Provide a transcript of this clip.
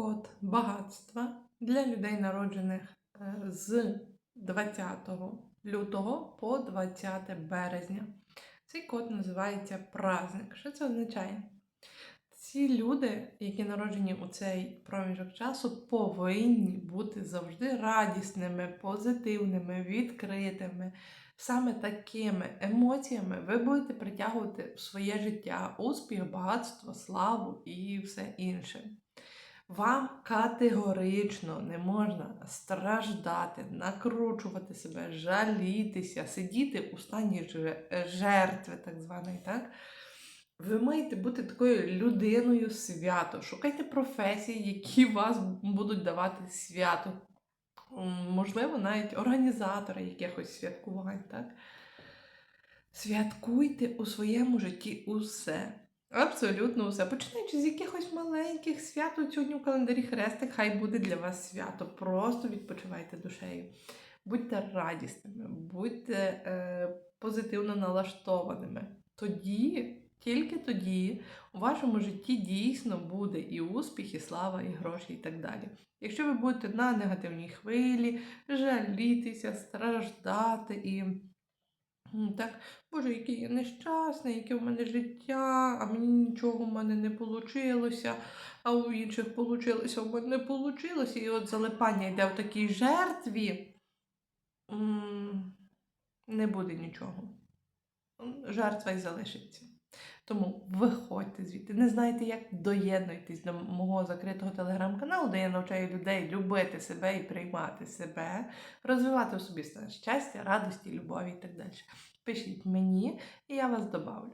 код багатства для людей, народжених е, з 20 лютого по 20 березня. Цей код називається праздник. Що це означає? Ці люди, які народжені у цей проміжок часу, повинні бути завжди радісними, позитивними, відкритими. Саме такими емоціями ви будете притягувати в своє життя успіх, багатство, славу і все інше. Вам категорично не можна страждати, накручувати себе, жалітися, сидіти у стані жертви, так званої, так? Ви маєте бути такою людиною свято. Шукайте професії, які вас будуть давати свято. Можливо, навіть організатори якихось святкувань, так? Святкуйте у своєму житті усе. Абсолютно усе. Починаючи з якихось маленьких свят у сьогодні в календарі хрестик, хай буде для вас свято. Просто відпочивайте душею. Будьте радісними, будьте е, позитивно налаштованими. Тоді, тільки тоді, у вашому житті дійсно буде і успіх, і слава, і гроші, і так далі. Якщо ви будете на негативній хвилі, жалітися, страждати і так, Боже, який я нещасний, яке в мене життя, а мені нічого в мене не вийшло, а у інших вийшло, а в мене не вийшло. І от залипання йде в такій жертві, не буде нічого. Жертва й залишиться. Тому виходьте звідти. Не знаєте, як доєднуйтесь до мого закритого телеграм-каналу, де я навчаю людей любити себе і приймати себе, розвивати особисте щастя, радості, любові і так далі. Пишіть мені, і я вас добавлю.